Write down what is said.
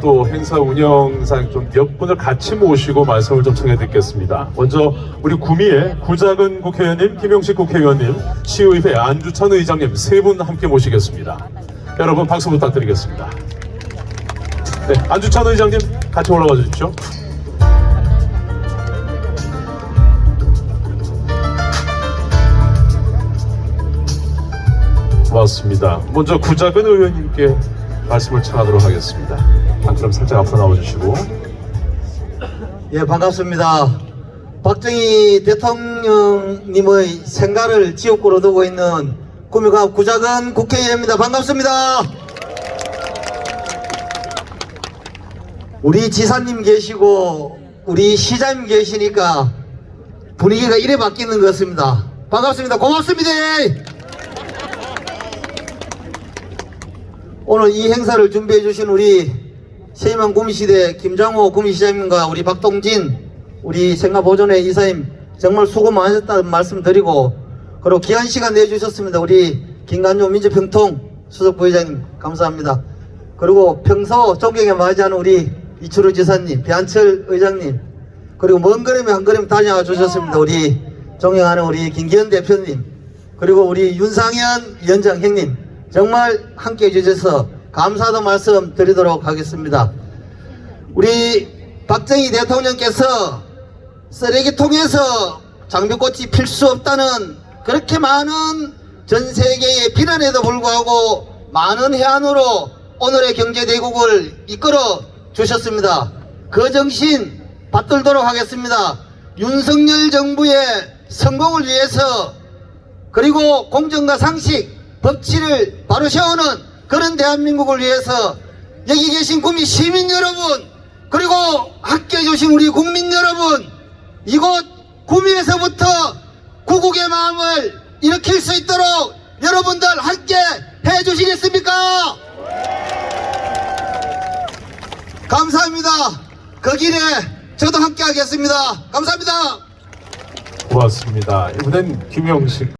또 행사 운영상 좀 몇 분을 같이 모시고 말씀을 좀 청해 듣겠습니다. 먼저 우리 구미의 구작은 국회의원님, 김용식 국회의원님, 시의회 안주찬 의장님 세 분 함께 모시겠습니다. 여러분 박수 부탁드리겠습니다. 네, 안주찬 의장님 같이 올라와 주십시오. 고맙습니다. 먼저 구작은 의원님께 말씀을 청하도록 하겠습니다. 한 그럼 살짝 앞으로 나와주시고 예, 반갑습니다. 박정희 대통령님의 생가를 지역구로 두고 있는 구미갑 구작은 국회의원입니다. 반갑습니다. 우리 지사님 계시고 우리 시장님 계시니까 분위기가 이래 바뀌는 것 같습니다. 반갑습니다. 고맙습니다. 오늘 이 행사를 준비해 주신 우리 세임한 구미시대 김장호 구미시장님과 우리 박동진 우리 생가보존회 이사님 정말 수고 많으셨다는 말씀 드리고 그리고 귀한 시간 내주셨습니다. 우리 김간조 민주평통 수석 부회장님 감사합니다. 그리고 평소 존경에 맞이하는 우리 이철우 지사님, 배한철 의장님 그리고 먼 걸음에 한 걸음 다녀와 주셨습니다. 우리 존경하는 우리 김기현 대표님 그리고 우리 윤상현 위원장 형님 정말 함께 해주셔서 감사의 말씀 드리도록 하겠습니다. 우리 박정희 대통령께서 쓰레기통에서 장미꽃이 필 수 없다는 그렇게 많은 전 세계의 비난에도 불구하고 많은 해안으로 오늘의 경제대국을 이끌어 주셨습니다. 그 정신 받들도록 하겠습니다. 윤석열 정부의 성공을 위해서 그리고 공정과 상식, 법치를 바로 세우는 그런 대한민국을 위해서 여기 계신 구미 시민 여러분, 그리고 학교에 주신 우리 국민 여러분, 이곳 구미에서부터 구국의 마음을 일으킬 수 있도록 여러분들 함께 해 주시겠습니까? 감사합니다. 그 길에 저도 함께 하겠습니다. 감사합니다. 고맙습니다. 이번엔 김영식